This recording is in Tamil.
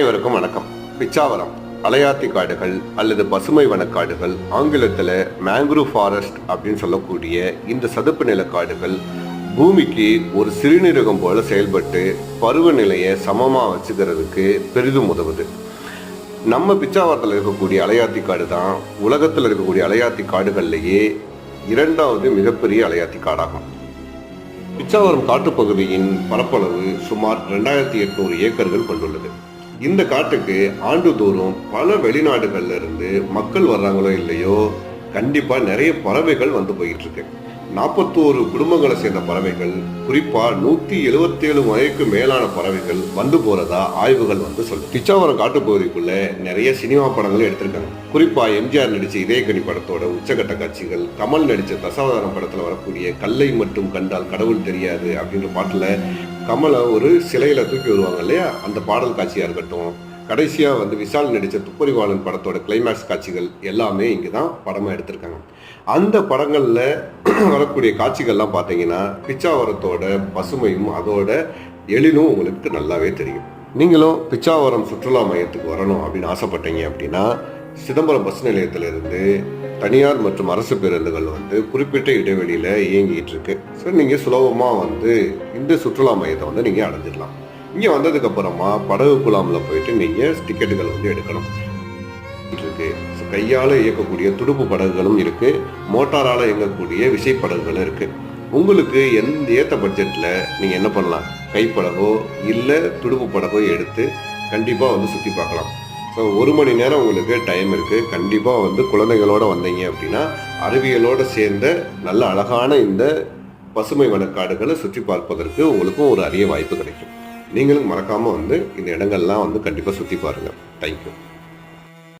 அனைவருக்கும் வணக்கம். பிச்சாவரம் அலையாத்தி காடுகள் அல்லது பசுமை வனக்காடுகள் ஆங்கிலத்தில் மேங்க்ரூவ் ஃபாரஸ்ட் அப்படின்னு சொல்லக்கூடிய இந்த சதுப்பு நில காடுகள் பூமிக்கு ஒரு சிறுநீரகம் போல செயல்பட்டு பருவநிலையை சமமாக வச்சுக்கிறதுக்கு பெரிதும் உதவுது. நம்ம பிச்சாவரத்தில் இருக்கக்கூடிய அலையாத்தி காடு தான் உலகத்தில் இருக்கக்கூடிய அலையாத்தி காடுகள்லேயே இரண்டாவது மிகப்பெரிய அலையாத்தி காடாகும். பிச்சாவரம் காட்டுப்பகுதியின் பரப்பளவு சுமார் ரெண்டாயிரத்தி எட்நூறு ஏக்கர்கள் கொண்டுள்ளது. இந்த காட்டுக்கு ஆண்டுதோறும் பல வெளிநாடுகள்ல இருந்து மக்கள் வர்றாங்களோ இல்லையோ கண்டிப்பா நிறைய பறவைகள் வந்து போயிட்டு இருக்கு. நாற்பத்தோரு குடும்பங்களை சேர்ந்த பறவைகள் குறிப்பா நூத்தி எழுபத்தேழு வகைக்கு மேலான பறவைகள் வந்து போறதா ஆய்வுகள் வந்து சொல்லுது. பிச்சாவரம் காட்டுப்பகுதிக்குள்ள நிறைய சினிமா படங்களும் எடுத்திருக்காங்க. குறிப்பா எம்ஜிஆர் நடிச்ச இதயக்கனி படத்தோட உச்சகட்ட காட்சிகள் கமல் நடிச்ச தசாவதாரம் படத்துல வரக்கூடிய கல்லை மட்டும் கண்டால் கடவுள் தெரியாது அப்படின்ற பாட்டுல கமலை ஒரு சிலையில தூக்கி வருவாங்க இல்லையா? அந்த பாடல் காட்சியா இருக்கட்டும் கடைசியாக வந்து விஷால் நடித்த துப்பறிவாளன் படத்தோட கிளைமேக்ஸ் காட்சிகள் எல்லாமே இங்கே தான் படமாக எடுத்திருக்காங்க. அந்த படங்களில் வரக்கூடிய காட்சிகள்லாம் பார்த்தீங்கன்னா பிச்சாவரத்தோட பசுமையும் அதோட எழிலும் உங்களுக்கு நல்லாவே தெரியும். நீங்களும் பிச்சாவரம் சுற்றுலா மையத்துக்கு வரணும் அப்படின்னு ஆசைப்பட்டீங்க அப்படின்னா சிதம்பரம் பஸ் நிலையத்திலிருந்து தனியார் மற்றும் அரசு பேருந்துகள் வந்து குறிப்பிட்ட இடைவெளியில் இயங்கிட்டு இருக்கு. ஸோ நீங்கள் சுலபமாக வந்து இந்த சுற்றுலா மையத்தை வந்து நீங்கள் அடைஞ்சிடலாம். இங்கே வந்ததுக்கப்புறமா படகு குழாமில் போயிட்டு நீங்கள் டிக்கெட்டுகள் வந்து எடுக்கணும். இருக்கு. கையால் இயக்கக்கூடிய துடுப்பு படகுகளும் இருக்கு. மோட்டாரால் இயங்கக்கூடிய விசைப்படகுகளும் இருக்கு. உங்களுக்கு எந்த ஏற்ற பட்ஜெட்டில் நீங்கள் என்ன பண்ணலாம்? கைப்படகோ இல்லை துடுப்பு படகோ எடுத்து கண்டிப்பாக வந்து சுற்றி பார்க்கலாம். ஸோ ஒரு மணி நேரம் உங்களுக்கு டைம் இருக்குது கண்டிப்பாக வந்து குழந்தைகளோட வந்தீங்க அப்படின்னா அறிவியலோட சேர்ந்த நல்ல அழகான இந்த பசுமை வனக்காடுகளை சுற்றி பார்ப்பதற்கு உங்களுக்கும் ஒரு அரிய வாய்ப்பு கிடைக்கும். நீங்களும் மறக்காமல் வந்து இந்த இடங்கள்லாம் வந்து கண்டிப்பாக சுற்றி பாருங்கள் தேங்க்யூ